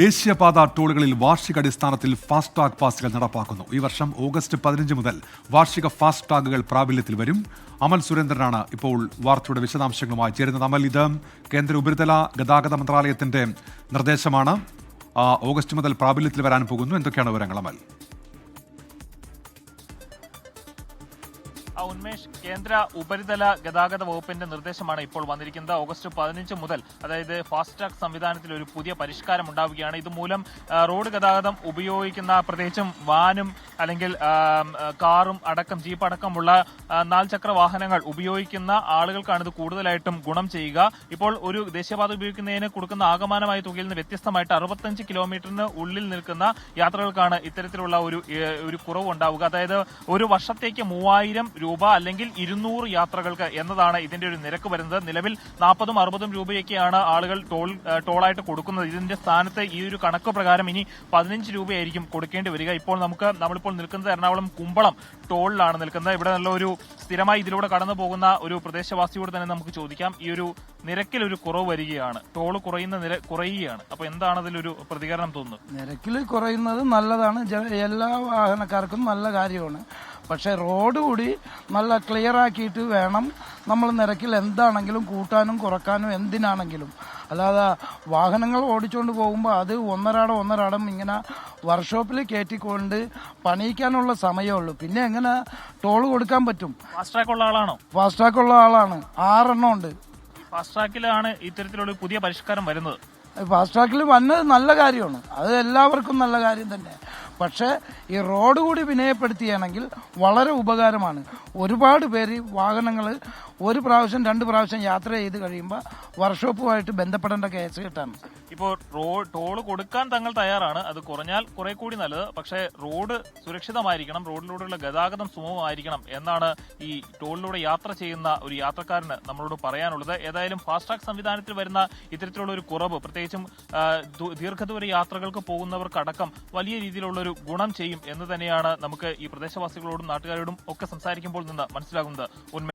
ദേശീയപാത ടോളുകളിൽ വാർഷികാടിസ്ഥാനത്തിൽ ഫാസ്ടാഗ് പാസുകൾ നടപ്പാക്കുന്നു. ഈ വർഷം ഓഗസ്റ്റ് പതിനഞ്ച് മുതൽ വാർഷിക ഫാസ്ടാഗുകൾ പ്രാബല്യത്തിൽ വരും. അമൽ സുരേന്ദ്രനാണ് ഇപ്പോൾ വാർത്തയുടെ വിശദാംശങ്ങളുമായി ചേരുന്നത്. അമൽ ഇത് കേന്ദ്ര ഉപരിതല ഗതാഗത മന്ത്രാലയത്തിന്റെ നിർദ്ദേശമാണ്. ഓഗസ്റ്റ് മുതൽ പ്രാബല്യത്തിൽ വരാൻ പോകുന്നു. എന്തൊക്കെയാണ് വിവരങ്ങൾ അമൽ? ഉന്മേഷ് കേന്ദ്ര ഉപരിതല ഗതാഗത വകുപ്പിന്റെ നിർദ്ദേശമാണ് ഇപ്പോൾ വന്നിരിക്കുന്നത്. ഓഗസ്റ്റ് പതിനഞ്ച് മുതൽ അതായത് ഫാസ്ടാഗ് സംവിധാനത്തിൽ ഒരു പുതിയ പരിഷ്കാരം ഉണ്ടാവുകയാണ്. ഇതുമൂലം റോഡ് ഗതാഗതം ഉപയോഗിക്കുന്ന പ്രത്യേകിച്ചും വാനും അല്ലെങ്കിൽ കാറും അടക്കം ജീപ്പ് അടക്കമുള്ള നാൽചക്ര വാഹനങ്ങൾ ഉപയോഗിക്കുന്ന ആളുകൾക്കാണ് ഇത് കൂടുതലായിട്ടും ഗുണം ചെയ്യുക. ഇപ്പോൾ ഒരു ദേശീയപാത ഉപയോഗിക്കുന്നതിന് കൊടുക്കുന്ന ആകമാനമായ തുകയിൽ നിന്ന് വ്യത്യസ്തമായിട്ട് അറുപത്തഞ്ച് കിലോമീറ്ററിന് ഉള്ളിൽ നിൽക്കുന്ന യാത്രകൾക്കാണ് ഇത്തരത്തിലുള്ള ഒരു ഒരു കുറവ് ഉണ്ടാവുക അതായത് ഒരു വർഷത്തേക്ക് മൂവായിരം രൂപ അല്ലെങ്കിൽ ഇരുന്നൂറ് യാത്രകൾക്ക് എന്നതാണ് ഇതിന്റെ ഒരു നിരക്ക് വരുന്നത്. നിലവിൽ നാൽപ്പതും അറുപതും രൂപയൊക്കെയാണ് ആളുകൾ ടോൾ ടോളായിട്ട് കൊടുക്കുന്നത്. ഇതിന്റെ സ്ഥാനത്ത് ഈ ഒരു കണക്ക് പ്രകാരം ഇനി പതിനഞ്ച് രൂപയായിരിക്കും കൊടുക്കേണ്ടി വരിക. ഇപ്പോൾ നമുക്ക് നമ്മളിപ്പോൾ നിൽക്കുന്നത് എറണാകുളം കുമ്പളം ടോളിലാണ് നിൽക്കുന്നത്. ഇവിടെ നല്ല ഒരു സ്ഥിരമായി ഇതിലൂടെ കടന്നു പോകുന്ന ഒരു പ്രദേശവാസിയോട് തന്നെ നമുക്ക് ചോദിക്കാം. ഈ ഒരു നിരക്കിൽ ഒരു കുറവ് വരികയാണ്. ടോൾ കുറയുന്ന നിര കുറയുകയാണ്. അപ്പൊ എന്താണ് അതിലൊരു പ്രതികരണം തോന്നുന്നത്? നിരക്കിൽ കുറയുന്നത് നല്ലതാണ്. എല്ലാ വാഹനക്കാർക്കും നല്ല കാര്യമാണ്. പക്ഷേ റോഡ് കൂടി നല്ല ക്ലിയർ ആക്കിയിട്ട് വേണം നമ്മൾ നിരക്കിൽ എന്താണെങ്കിലും കൂട്ടാനും കുറക്കാനും എന്തിനാണെങ്കിലും. അല്ലാതെ വാഹനങ്ങൾ ഓടിച്ചുകൊണ്ട് പോകുമ്പോൾ അത് ഒന്നരാടം ഒന്നരാടം ഇങ്ങനെ വർക്ക്ഷോപ്പിൽ കയറ്റിക്കൊണ്ട് പണിയിക്കാനുള്ള സമയമുള്ളൂ പിന്നെ എങ്ങനെ ടോൾ കൊടുക്കാൻ പറ്റും? ഫാസ്റ്റ് ട്രാക്ക് ഉള്ള ആളാണോ? ട്രാക്ക് ഉള്ള ആളാണ്. ആറെണ്ണം ഉണ്ട്. ഫാസ്റ്റ് ട്രാക്കിലാണ് ഇത്തരത്തിലുള്ള പുതിയ പരിഷ്കാരം വരുന്നത്. ഫാസ്ട്രാക്കിൽ വന്നത് നല്ല കാര്യമാണ്. അത് എല്ലാവർക്കും നല്ല കാര്യം തന്നെ. പക്ഷേ ഈ റോഡ് കൂടി വിനയപ്പെടുത്തിയാണെങ്കിൽ വളരെ ഉപകാരമാണ്. ഒരുപാട് പേര് വാഹനങ്ങൾ ഒരു പ്രാവശ്യം രണ്ട് പ്രാവശ്യം യാത്ര ചെയ്ത് കഴിയുമ്പോൾ വർക്ക്ഷോപ്പുമായിട്ട് ബന്ധപ്പെടേണ്ട കേസ് കിട്ടാണ്. ഇപ്പോൾ റോഡ് ടോൾ കൊടുക്കാൻ തങ്ങൾ തയ്യാറാണ്. അത് കുറഞ്ഞാൽ കുറെ കൂടി നല്ലത്. പക്ഷേ റോഡ് സുരക്ഷിതമായിരിക്കണം. റോഡിലൂടെയുള്ള ഗതാഗതം സുഗമമായിരിക്കണം എന്നാണ് ഈ ടോളിലൂടെ യാത്ര ചെയ്യുന്ന ഒരു യാത്രക്കാരന് നമ്മളോട് പറയാനുള്ളത്. ഏതായാലും ഫാസ്റ്റ് ട്രാക്ക് സംവിധാനത്തിൽ വരുന്ന ഇത്തരത്തിലുള്ള ഒരു കുറവ് പ്രത്യേകിച്ചും ദൂ- ദീർഘദൂര യാത്രകൾക്ക് പോകുന്നവർക്കടക്കം വലിയ രീതിയിലുള്ള ഒരു ഗുണം ചെയ്യും എന്ന് തന്നെയാണ് നമുക്ക് ഈ പ്രദേശവാസികളോടും നാട്ടുകാരോടും ഒക്കെ സംസാരിക്കുമ്പോൾ നിന്ന് മനസ്സിലാകുന്നത്. ഉന്മ